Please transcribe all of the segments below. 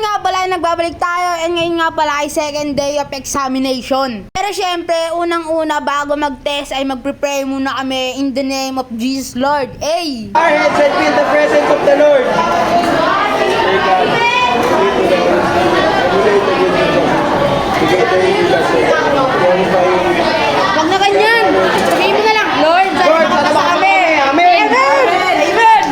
ngayon nga pala, nagbabalik tayo and ngayon nga pala ay second day of examination. Pero syempre, unang-una bago mag-test ay mag-prepare muna kami in the name of Jesus Lord. Ay! Our heads and feel the presence of the Lord. Huwag na ganyan! Sabihin mo na lang, Lord, Lord, sana ba kami? Amen! Amen!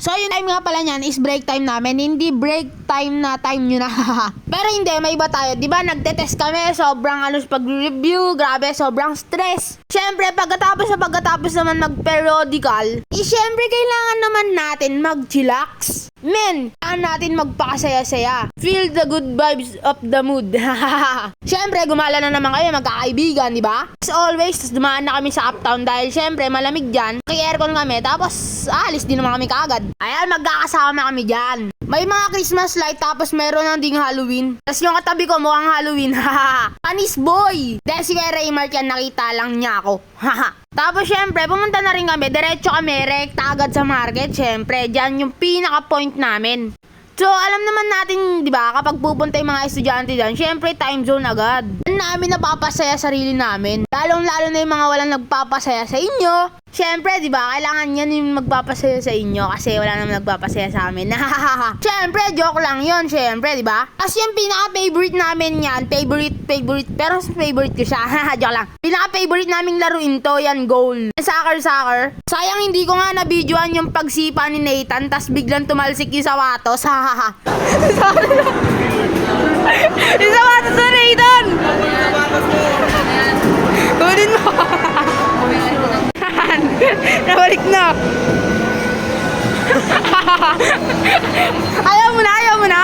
So yung time nga pala niyan is break time namin, hindi break time na time nyo na. Pero hindi, may iba tayo. Di ba nagte-test kami, sobrang ano pag-review, grabe, sobrang stress. Siyempre, pagkatapos sa pagkatapos naman mag-periodical, eh syempre kailangan naman natin mag-chillax. Men, kailangan natin magpakasaya-saya. Feel the good vibes of the mood. Siyempre, gumala na naman kayo, magkakaibigan, di ba? As always, dumaan na kami sa uptown dahil siyempre, malamig dyan. Kay aircon kami, tapos alis din naman kami kaagad. Ayan, magkakasama kami dyan. May mga Christmas light, tapos meron ng ding Halloween. Tapos yung katabi ko, mukhang Halloween. Panis boy! Dahil si Kuya Raymart yan, nakita lang niya ako. Tapos syempre, pumunta na rin kami. Diretso kami, rekta agad sa market. Syempre, dyan yung pinaka-point namin. So, alam naman natin, di ba, kapag pupunta yung mga estudyante dyan, syempre, time zone agad. Doon namin napapasaya sarili namin. Lalong-lalo na yung mga walang nagpapasaya sa inyo. Syempre, di ba, kailangan yan yung magpapasaya sa inyo kasi wala naman nagpapasaya sa amin. syempre, joke lang yon syempre, di ba? Tapos yung pinaka-favorite namin yan, favorite, favorite, pero favorite ko siya. joke lang. Pinaka-favorite naming laruin to, yan, goal. Soccer, soccer. Sayang hindi ko nga na-videoan yung pagsipa ni Nathan, tas biglang tumalsik yung sawatos. yung sawatos Nabalik na! ayaw mo na, ayaw mo na!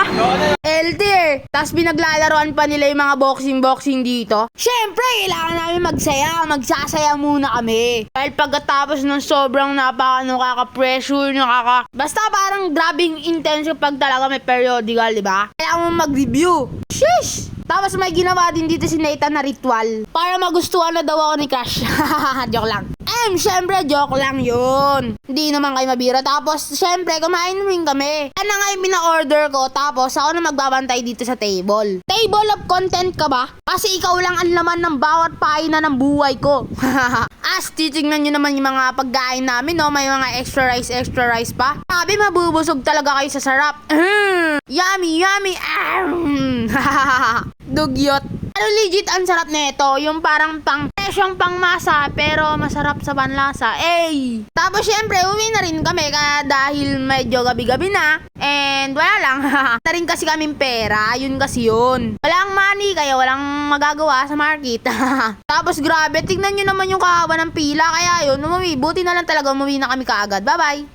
LTR. Tapos binaglalaroan pa nila yung mga boxing-boxing dito. Siyempre, kailangan namin magsaya. Magsasaya muna kami. Dahil pagkatapos ng sobrang napaka nakaka-pressure, nakaka... Basta parang grabing intense pag talaga may periodical, di ba? Kailangan mo mag-review. Shish! Tapos may ginawa din dito si Nathan na ritual. Para magustuhan na daw ako ni Crush. joke lang. Em, syempre, joke lang yun. Hindi naman kayo mabira. Tapos, syempre, kumain namin kami. Na nga yung pina-order ko. Tapos, ako na magbabantay dito sa table. Table of content ka ba? Kasi ikaw lang ang laman ng bawat painan ng buhay ko. As, titignan nyo naman yung mga pagkain namin, no? May mga extra rice, extra rice pa. Sabi, mabubusog talaga kayo sa sarap. Mm, yummy, yummy. Mm. Dugyot. Pero legit, ang sarap nito. Yung parang pang presyong pang masa, pero masarap sa panlasa. Eh! Tapos syempre, uwi na rin kami kaya dahil medyo gabi-gabi na. And wala lang. na rin kasi kaming pera. Yun kasi yun. Walang money, kaya walang magagawa sa market. Tapos grabe, tignan nyo naman yung kahawa ng pila. Kaya yun, umuwi. Buti na lang talaga umuwi na kami kaagad. Bye-bye!